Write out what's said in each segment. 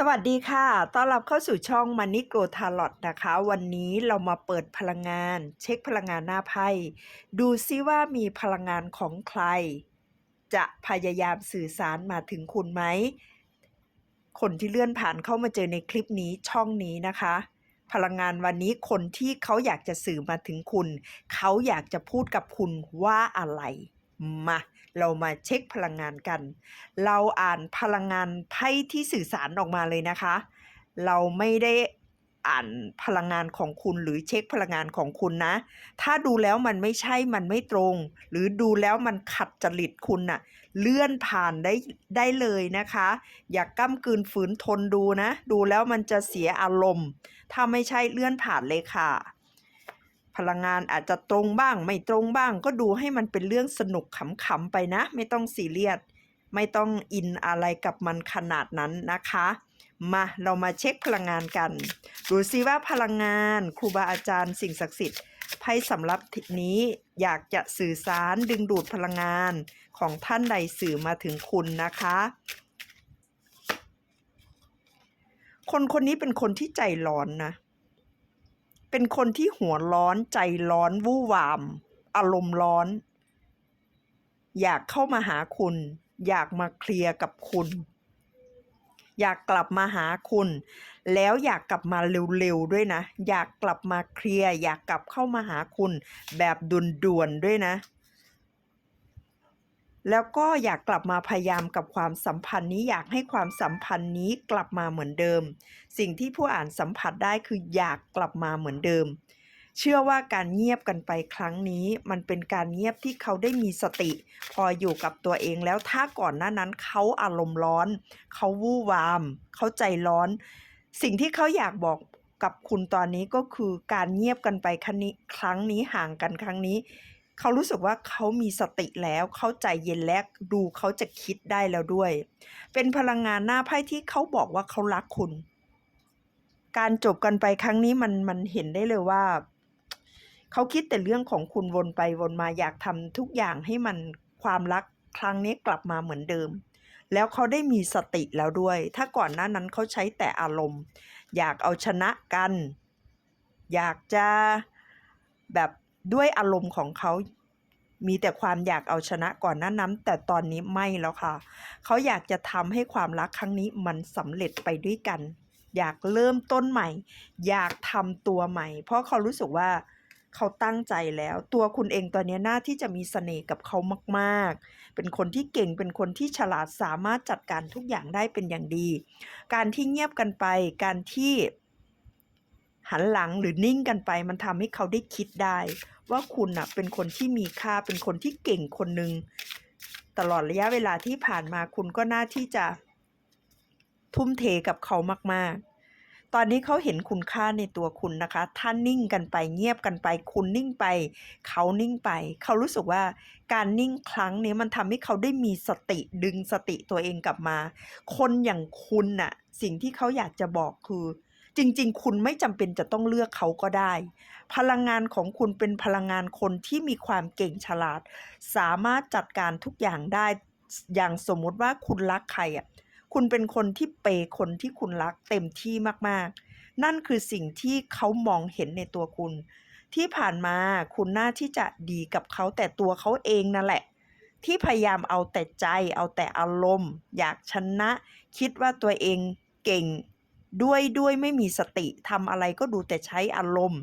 สวัสดีค่ะ ต้อนรับเข้าสู่ช่อง Money Grow Tarot นะคะ วันนี้เรามาเปิดพลังงาน เช็คพลังงานหน้าไพ่ ดูซิว่ามีพลังงานของใคร จะพยายามสื่อสารมาถึงคุณไหม คนที่เลื่อนผ่านเข้ามาเจอในคลิปนี้ช่องนี้นะคะ พลังงานวันนี้คนที่เขาอยากจะสื่อมาถึงคุณ เขาอยากจะพูดกับคุณว่าอะไร มา เรามาเช็คพลังงานกัน เราอ่านพลังงานไพ่ที่สื่อสารออกมาเลยนะคะ เราไม่ได้อ่านพลังงานของคุณหรือเช็คพลังงานของคุณนะ ถ้าดูแล้วมันไม่ใช่มันไม่ตรง หรือดูแล้วมันขัดจริตคุณน่ะ เลื่อนผ่านได้ได้เลยนะคะ อย่ากก้ำกืนฝืนทนดูนะ ดูแล้วมันจะเสียอารมณ์ ถ้าไม่ใช่เลื่อนผ่านเลยค่ะ พลังงานอาจจะตรงบ้าง ไม่ตรงบ้าง ก็ดูให้มันเป็นเรื่องสนุกขำๆไปนะ ไม่ต้องซีเรียสไม่ต้องอินอะไรกับมันขนาดนั้นนะคะ มาเรามาเช็คพลังงานกัน ดูซิว่าพลังงานครูบาอาจารย์สิ่งศักดิ์สิทธิ์ไพ่สำหรับทิศนี้อยากจะสื่อสารดึงดูดพลังงานของท่านใดสื่อมาถึงคุณนะคะ คนคนนี้เป็นคนที่ใจร้อนนะ เป็นคนที่หัวร้อนใจร้อนวู่วาม อารมณ์ร้อน อยากเข้ามาหาคุณ อยากมาเคลียร์กับคุณ อยากกลับมาหาคุณ แล้วอยากกลับมาเร็วๆด้วยนะ อยากกลับมาเคลียร์อยากกลับเข้ามาหาคุณ แบบด่วนๆด้วยนะ แล้วก็อยากกลับมาพยายามกับความสัมพันธ์นี้อยากให้ความสัมพันธ์นี้กลับมาเหมือนเดิม สิ่งที่ผู้อ่านสัมผัสได้คืออยากกลับมาเหมือนเดิม เชื่อว่าการเงียบกันไปครั้งนี้ มันเป็นการเงียบที่เขาได้มีสติ พออยู่กับตัวเองแล้วถ้าก่อนหน้านั้นเขาอารมณ์ร้อน เขาวู่วาม เขาใจร้อน สิ่งที่เขาอยากบอกกับคุณตอนนี้ก็คือการเงียบกันไปครั้งนี้ ครั้งนี้ห่างกันครั้งนี้ เขารู้สึกว่าเขามีสติแล้ว เข้าใจเย็นแล้วดูเขาจะคิดได้แล้วด้วย เป็นพลังงานหน้าไพ่ที่เขาบอกว่าเขารักคุณ การจบกันไปครั้งนี้มันมันเห็นได้เลยว่า เขาคิดแต่เรื่องของคุณวนไปวนมาอยากทำทุกอย่างให้มันความรักครั้งนี้กลับมาเหมือนเดิม แล้วเขาได้มีสติแล้วด้วย ถ้าก่อนหน้านั้นเขาใช้แต่อารมณ์ อยากเอาชนะกัน อยากจะแบบ ด้วยอารมณ์ของเขา มีแต่ความอยากเอาชนะก่อนหน้านั้น แต่ตอนนี้ไม่แล้วค่ะ เขาอยากจะทำให้ความรักครั้งนี้มันสำเร็จไปด้วยกัน อยากเริ่มต้นใหม่ อยากทำตัวใหม่ เพราะเขารู้สึกว่าเขาตั้งใจแล้ว ตัวคุณเองตอนนี้หน้าที่จะมีเสน่ห์กับเขามากๆ เป็นคนที่เก่งเป็นคนที่ฉลาดสามารถจัดการทุกอย่างได้เป็นอย่างดี การที่เงียบกันไป การที่ หันหลังหรือนิ่งกันไป มันทำให้เขาได้คิดได้ ว่าคุณน่ะเป็นคนที่มีค่าเป็นคนที่เก่งคนหนึ่งตลอดระยะเวลาที่ผ่านมาคุณก็น่าที่จะ ทุ่มเทกับเขามาก ๆ ตอนนี้เขาเห็นคุณค่าในตัวคุณนะคะ ถ้านิ่งกันไปเงียบกันไป คุณนิ่งไป เขานิ่งไป เขารู้สึกว่าการนิ่งครั้งนี้มันทำให้เขาได้มีสติดึงสติตัวเองกลับมา คนอย่างคุณน่ะ สิ่งที่เขาอยากจะบอกคือ จริง ๆ คุณไม่จำเป็นจะต้องเลือกเขาก็ได้ พลังงานของคุณเป็นพลังงานคนที่มีความเก่งฉลาด สามารถจัดการทุกอย่างได้ อย่างสมมติว่าคุณรักใครอะ คุณเป็นคนที่เปย์คนที่คุณรักเต็มที่มากๆ นั่นคือสิ่งที่เขามองเห็นในตัวคุณ ที่ผ่านมาคุณน่าที่จะดีกับเขาแต่ตัวเขาเองนั่นแหละที่พยายามเอาแต่ใจเอาแต่อารมณ์ อยากชนะ คิดว่าตัวเองเก่ง ด้วยด้วยไม่มีสติทำอะไรก็ดูแต่ใช้อารมณ์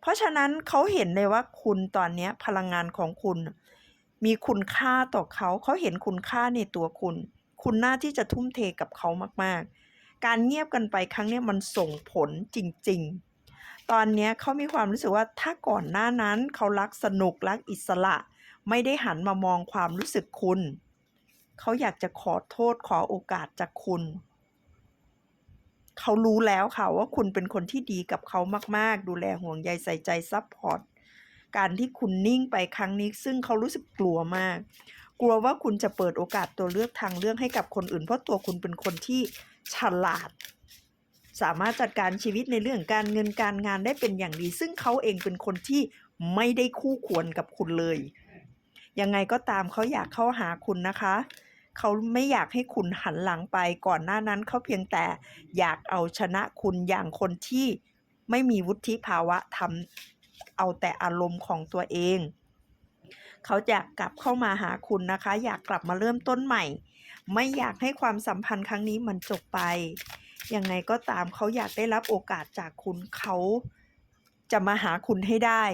เพราะฉะนั้นเขาเห็นเลยว่าคุณตอนนี้พลังงานของคุณ มีคุณค่าต่อเขาเขาเห็นคุณค่าในตัวคุณ คุณน่าที่จะทุ่มเทกับเขามากๆ การเงียบกันไปครั้งนี้มันส่งผลจริง ๆ ตอนนี้เขามีความรู้สึกว่าถ้าก่อนหน้านั้นเขารักสนุกรักอิสระ ไม่ได้หันมามองความรู้สึกคุณเขาอยากจะขอโทษขอโอกาสจากคุณ เขารู้แล้วค่ะว่าคุณเป็นคนที่ดีกับเขามาก ๆ ดูแลห่วงใยใส่ใจซัพพอร์ตการที่คุณนิ่งไปครั้งนี้ ซึ่งเขารู้สึกกลัวมาก กลัวว่าคุณจะเปิดโอกาสตัวเลือกทางเลือกให้กับคนอื่น เพราะตัวคุณเป็นคนที่ฉลาด สามารถจัดการชีวิตในเรื่องการเงินการงานได้เป็นอย่างดี ซึ่งเขาเองเป็นคนที่ไม่ได้คู่ควรกับคุณเลย ยังไงก็ตามเขาอยากเข้าหาคุณนะคะ เขาไม่อยากให้คุณหันหลังไปก่อนหน้านั้นเขาเพียงแต่อยากเอาชนะคุณอย่างคนที่ไม่มีวุฒิภาวะทำเอาแต่อารมณ์ของตัวเอง เขาอยากกลับเข้ามาหาคุณนะคะ อยากกลับมาเริ่มต้นใหม่ ไม่อยากให้ความสัมพันธ์ครั้งนี้มันจบไป ยังไงก็ตามเขาอยากได้รับโอกาสจากคุณเขาจะมาหาคุณให้ได้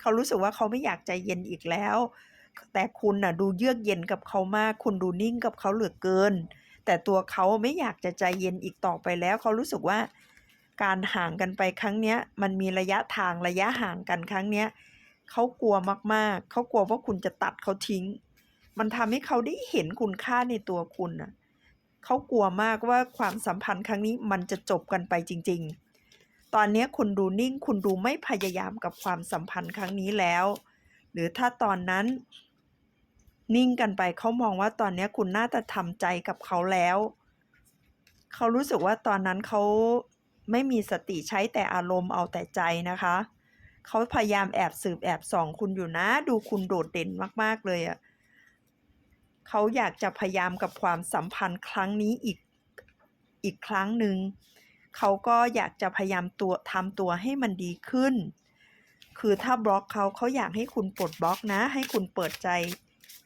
เขารู้สึกว่าเขาไม่อยากใจเย็นอีกแล้ว แต่คุณน่ะดูเยือกเย็นกับเขามาก คุณดูนิ่งกับเขาเหลือเกิน แต่ตัวเขาไม่อยากจะใจเย็นอีกต่อไปแล้ว เขารู้สึกว่า การห่างกันไปครั้งเนี้ย มันมีระยะทางระยะห่างกันครั้งเนี้ยเขากลัวมากๆ เขากลัวว่าคุณจะตัดเขาทิ้ง มันทำให้เขาได้เห็นคุณค่าในตัวคุณน่ะเขากลัวมากว่าความสัมพันธ์ครั้งนี้มันจะจบกันไปจริง ๆ ตอนนี้คุณดูนิ่ง คุณดูไม่พยายามกับความสัมพันธ์ครั้งนี้แล้ว หรือถ้าตอนนั้น นิ่งกันไปเขามองว่าตอนนี้คุณน่าจะทำใจกับเขาแล้ว เขารู้สึกว่าตอนนั้นเขาไม่มีสติใช้แต่อารมณ์เอาแต่ใจนะคะ เขาพยายามแอบสืบแอบส่องคุณอยู่นะ ดูคุณโดดเด่นมากๆเลยอะ่ะเขาอยากจะพยายามกับความสัมพันธ์ครั้งนี้อีกอีกครั้งหนึ่งเขาก็อยากจะพยายามตัวทำตัวให้มันดีขึ้น คือถ้าบล็อกเขาเขาอยากให้คุณปลดบล็อกนะ ให้คุณเปิดใจ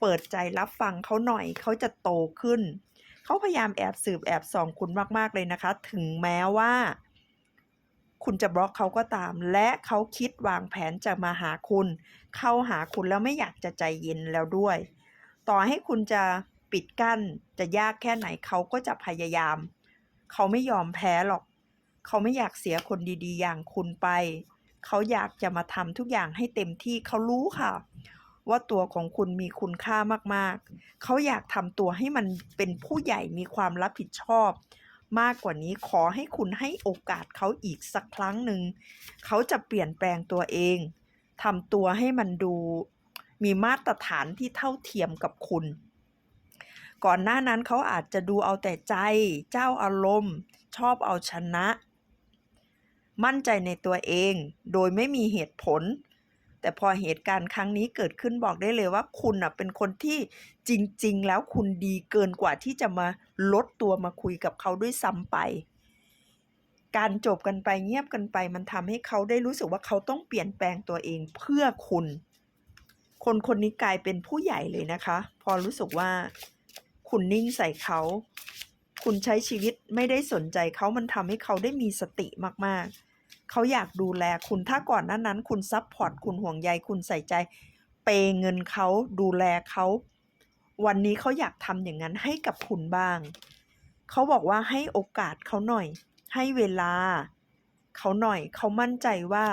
เปิดใจรับฟังเขาหน่อยเขาจะโตขึ้น เขาพยายามแอบสืบแอบส่องคุณมาก ๆ เลยนะคะ ถึงแม้ว่า คุณจะบล็อกเขาก็ตาม และเขาคิดวางแผนจะมาหาคุณ เข้าหาคุณแล้วไม่อยากจะใจเย็นแล้วด้วย ต่อให้คุณจะปิดกั้นจะยากแค่ไหนเขาก็จะพยายาม เขาไม่ยอมแพ้หรอก เขาไม่อยากเสียคนดีๆ อย่างคุณไป เขาอยากจะมาทำทุกอย่างให้เต็มที่เขารู้ค่ะ ว่าตัวของคุณมีคุณค่ามากๆ เขาอยากทำตัวให้มันเป็นผู้ใหญ่มีความรับผิดชอบ มากกว่านี้ขอให้คุณให้โอกาสเขาอีกสักครั้งหนึ่ง เขาจะเปลี่ยนแปลงตัวเองทำตัวให้มันดูมีมาตรฐานที่เท่าเทียมกับคุณ ก่อนหน้านั้นเขาอาจจะดูเอาแต่ใจ เจ้าอารมณ์ ชอบเอาชนะ มั่นใจในตัวเอง โดยไม่มีเหตุผล แต่พอเหตุการณ์ครั้งนี้เกิดขึ้นบอกได้เลยว่าคุณอะเป็นคนที่จริง ๆ แล้วคุณดีเกินกว่าที่จะมาลดตัวมาคุยกับเขาด้วยซ้ำไป การจบกันไปเงียบกันไป มันทำให้เขาได้รู้สึกว่าเขาต้องเปลี่ยนแปลงตัวเองเพื่อคุณ คนคนนี้กลายเป็นผู้ใหญ่เลยนะคะ พอรู้สึกว่าคุณนิ่งใส่เขา คุณใช้ชีวิตไม่ได้สนใจเขามันทำให้เขาได้มีสติมากๆ เขาอยากดูแลคุณถ้าก่อนหน้านั้น คุณซับพอร์ตคุณห่วงใยคุณใส่ใจ เปย์เงินเขาดูแลเขาวันนี้เขาอยากทำอย่างนั้นให้กับคุณบ้าง เขาบอกว่าให้โอกาสเขาหน่อย ให้เวลา เขาหน่อย เขามั่นใจว่า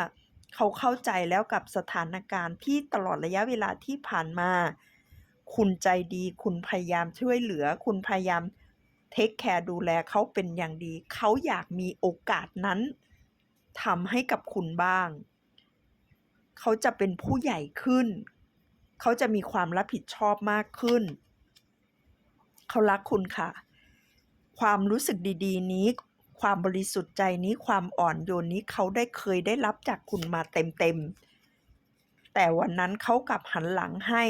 เขาเข้าใจแล้วกับสถานการณ์ที่ตลอดระยะเวลาที่ผ่านมา คุณใจดี คุณพยายามช่วยเหลือ คุณพยายามเทคแคร์ดูแลเขาเป็นอย่างดี เขาอยากมีโอกาสนั้น ทำให้กับคุณบ้าง เขาจะเป็นผู้ใหญ่ขึ้น เขาจะมีความรับผิดชอบมากขึ้น เขารักคุณค่ะ ความรู้สึกดีๆ นี้ ความบริสุทธิ์ใจนี้ ความอ่อนโยนนี้เขาได้เคยได้รับจากคุณมาเต็มๆ แต่วันนั้นเขากลับหันหลังให้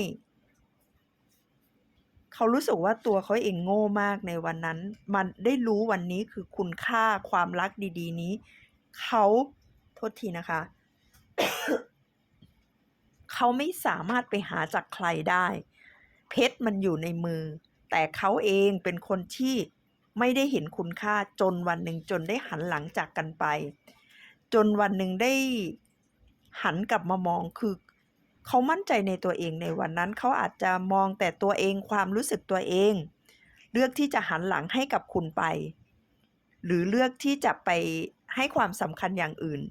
เขารู้สึกว่าตัวเขาเองโง่มากในวันนั้น มันได้รู้วันนี้คือคุณค่าความรักดี ๆ นี้ เขาโทษทีนะคะ เขาไม่สามารถไปหาจากใครได้ เพชรมันอยู่ในมือ แต่เขาเองเป็นคนที่ไม่ได้เห็นคุณค่าจนวันหนึ่งจนได้หันหลังจากกันไป จนวันหนึ่งได้หันกลับมามองคือเขามั่นใจในตัวเองในวันนั้นเขาอาจจะมองแต่ตัวเองความรู้สึกตัวเอง เลือกที่จะหันหลังให้กับคุณไป หรือเลือกที่จะไป ให้ความสำคัญอย่างอื่น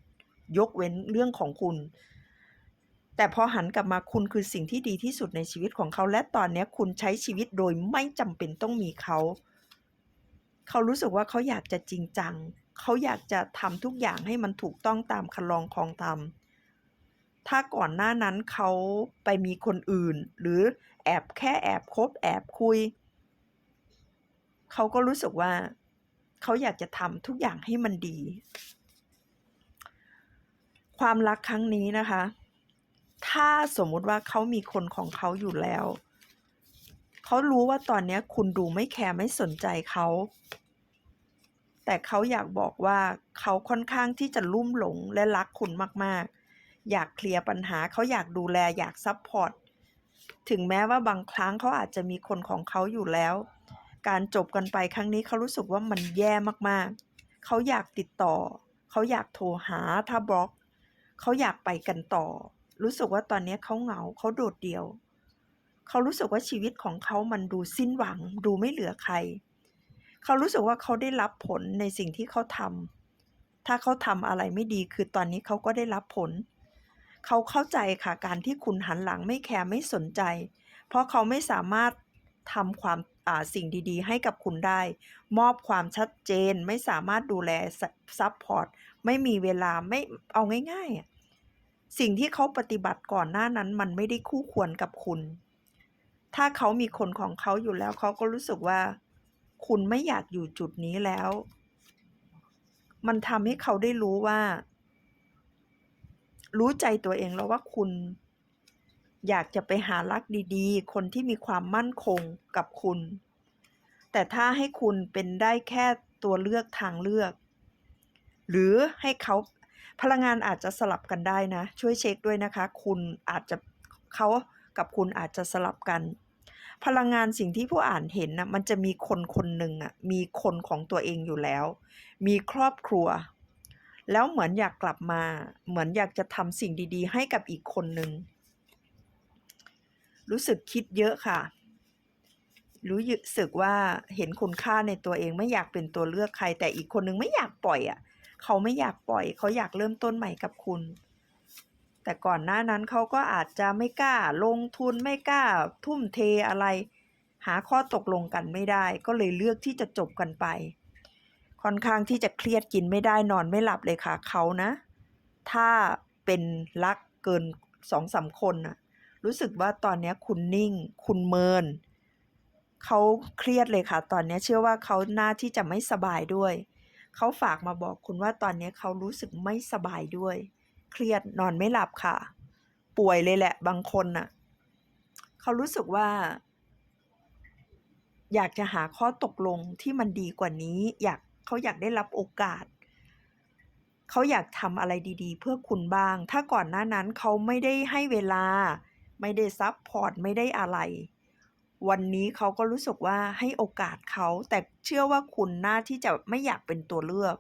ยกเว้นเรื่องของคุณ แต่พอหันกลับมาคุณคือสิ่งที่ดีที่สุดในชีวิตของเขา และตอนนี้คุณใช้ชีวิตโดยไม่จำเป็นต้องมีเขา เขารู้สึกว่าเขาอยากจะจริงจัง เขาอยากจะทำทุกอย่างให้มันถูกต้องตามคันลองคลองธรรมถ้าก่อนหน้านั้นเขาไปมีคนอื่น หรือแอบแค่แอบคบแอบคุย เขาก็รู้สึกว่า เขาอยากจะทำทุกอย่างให้มันดี ความรักครั้งนี้นะคะ ถ้าสมมุติว่าเขามีคนของเขาอยู่แล้ว เขารู้ว่าตอนนี้คุณดูไม่แคร์ไม่สนใจเขา แต่เขาอยากบอกว่าเขาค่อนข้างที่จะลุ่มหลงและรักคุณมาก ๆ อยากเคลียร์ปัญหาเขาอยากดูแลอยากซัพพอร์ตถึงแม้ว่าบางครั้งเขาอาจจะมีคนของเขาอยู่แล้ว การจบกันไปครั้งนี้เขารู้สึกว่ามันแย่มากๆ เขาอยากติดต่อ เขาอยากโทรหาถ้าบล็อก เขาอยากไปกันต่อ รู้สึกว่าตอนนี้เขาเหงาเขาโดดเดี่ยว เขารู้สึกว่าชีวิตของเขามันดูสิ้นหวัง ดูไม่เหลือใคร เขารู้สึกว่าเขาได้รับผลในสิ่งที่เขาทำถ้าเขาทำอะไรไม่ดีคือตอนนี้เขาก็ได้รับผล เขาเข้าใจค่ะการที่คุณหันหลังไม่แคร์ไม่สนใจ เพราะเขาไม่สามารถทำความ สิ่งดีๆ ให้กับคุณได้ มอบความชัดเจนไม่สามารถดูแลซัพพอร์ตไม่มีเวลาไม่เอาง่ายๆ สิ่งที่เขาปฏิบัติก่อนหน้านั้นมันไม่ได้คู่ควรกับคุณ ถ้าเขามีคนของเขาอยู่แล้วเขาก็รู้สึกว่า คุณไม่อยากอยู่จุดนี้แล้ว มันทำให้เขาได้รู้ว่า รู้ใจตัวเองแล้วว่าคุณ อยากจะไปหารักดีๆ คนที่มีความมั่นคงกับคุณ แต่ถ้าให้คุณเป็นได้แค่ตัวเลือกทางเลือก หรือให้เขาพลังงานอาจจะสลับกันได้นะ ช่วยเช็คด้วยนะคะ คุณอาจจะเขากับคุณอาจจะสลับกัน พลังงานสิ่งที่ผู้อ่านเห็นนะมันจะมีคนคนหนึ่งอะมีคนของตัวเองอยู่แล้ว มีครอบครัว แล้วเหมือนอยากกลับมา เหมือนอยากจะทำสิ่งดี ๆ ให้กับอีกคนหนึ่ง รู้สึกคิดเยอะค่ะ รู้สึกว่าเห็นคุณค่าในตัวเองไม่อยากเป็นตัวเลือกใคร แต่อีกคนนึงไม่อยากปล่อยอะ เขาไม่อยากปล่อย เขาอยากเริ่มต้นใหม่กับคุณ แต่ก่อนหน้านั้นเขาก็อาจจะไม่กล้าลงทุนไม่กล้า ทุ่มเทอะไร หาข้อตกลงกันไม่ได้ ก็เลยเลือกที่จะจบกันไป ค่อนข้างที่จะเครียดกินไม่ได้นอนไม่หลับเลยค่ะเขานะ ถ้าเป็นรักเกินสองสามคนน่ะ รู้สึกว่าตอนนี้คุณนิ่ง คุณเมินเขาเครียดเลยค่ะ ตอนนี้เชื่อว่าเขาหน้าที่จะไม่สบายด้วย เขาฝากมาบอกคุณว่าตอนนี้เขารู้สึกไม่สบายด้วย เครียดนอนไม่หลับค่ะ ป่วยเลยแหละ บางคนน่ะ เขารู้สึกว่า อยากจะหาข้อตกลงที่มันดีกว่านี้ อยากเขาอยากได้รับโอกาส เขาอยากทำอะไรดี ๆ เพื่อคุณบ้าง ถ้าก่อนหน้านั้นเขาไม่ได้ให้เวลา ไม่ได้ซับพอร์ตไม่ได้อะไร วันนี้เขาก็รู้สึกว่าให้โอกาสเขา แต่เชื่อว่าคุณน่าที่จะไม่อยากเป็นตัวเลือก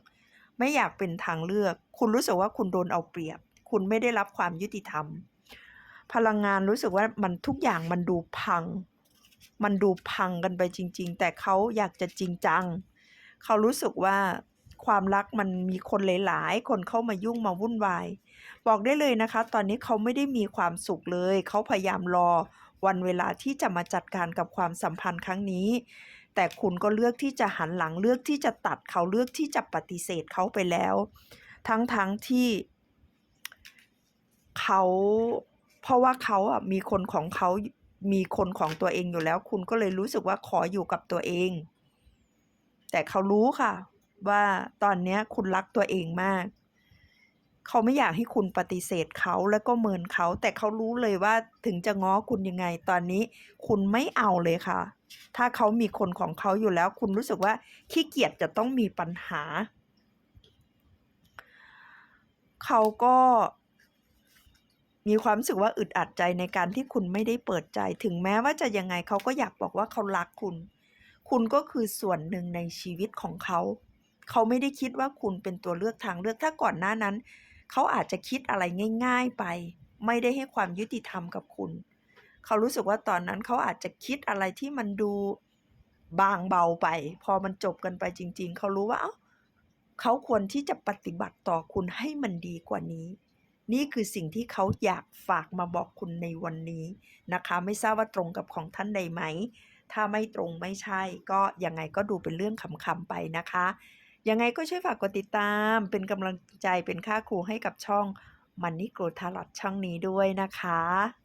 ไม่อยากเป็นทางเลือก คุณรู้สึกว่าคุณโดนเอาเปรียบ คุณไม่ได้รับความยุติธรรม พลังงานรู้สึกว่ามันทุกอย่างมันดูพัง มันดูพังกันไปจริง ๆ แต่เขาอยากจะจริงจัง เขารู้สึกว่าความรักมันมีคนหลาย ๆ คนเข้ามายุ่งมาวุ่นวาย บอกได้เลยนะคะ ตอนนี้เขาไม่ได้มีความสุขเลย เขาพยายามรอวันเวลาที่จะมาจัดการกับความสัมพันธ์ครั้งนี้ แต่คุณก็เลือกที่จะหันหลังเลือกที่จะตัดเขาเลือกที่จะปฏิเสธเขาไปแล้ว ทั้งๆทที่เขาเพราะว่าเขาอะมีคนของเขามีคนของตัวเองอยู่แล้ว คุณก็เลยรู้สึกว่าขออยู่กับตัวเอง แต่เขารู้ค่ะ ว่าตอนนี้คุณรักตัวเองมาก เขาไม่อยากให้คุณปฏิเสธเขาแล้วก็เมินเขา แต่เขารู้เลยว่าถึงจะง้อคุณยังไง ตอนนี้คุณไม่เอาเลยค่ะ ถ้าเขามีคนของเขาอยู่แล้ว คุณรู้สึกว่าขี้เกียจจะต้องมีปัญหา เขาก็มีความรู้สึกว่าอึดอัดใจในการที่คุณไม่ได้เปิดใจ ถึงแม้ว่าจะยังไงเขาก็อยากบอกว่าเขารักคุณ คุณก็คือส่วนหนึ่งในชีวิตของเขา เขาไม่ได้คิดว่าคุณเป็นตัวเลือกทางเลือกถ้าก่อนหน้านั้น เขาอาจจะคิดอะไรง่าย ๆไป ไม่ได้ให้ความยุติธรรมกับคุณ เขารู้สึกว่าตอนนั้นเขาอาจจะคิดอะไรที่มันดูบางเบาไป พอมันจบกันไปจริง ๆ เขารู้ว่าเอ้าเขาควรที่จะปฏิบัติต่อคุณให้มันดีกว่านี้ นี่คือสิ่งที่เขาอยากฝากมาบอกคุณในวันนี้นะคะ ไม่ทราบว่าตรงกับของท่านใดไหม ถ้าไม่ตรงไม่ใช่ ก็ยังไงก็ดูเป็นเรื่องขำๆไปนะคะ ยังไงก็ช่วยฝากกดติดตาม เป็นกำลังใจเป็นค่าครูให้กับช่องมันนี่โกรธาลอดช่องนี้ด้วยนะคะ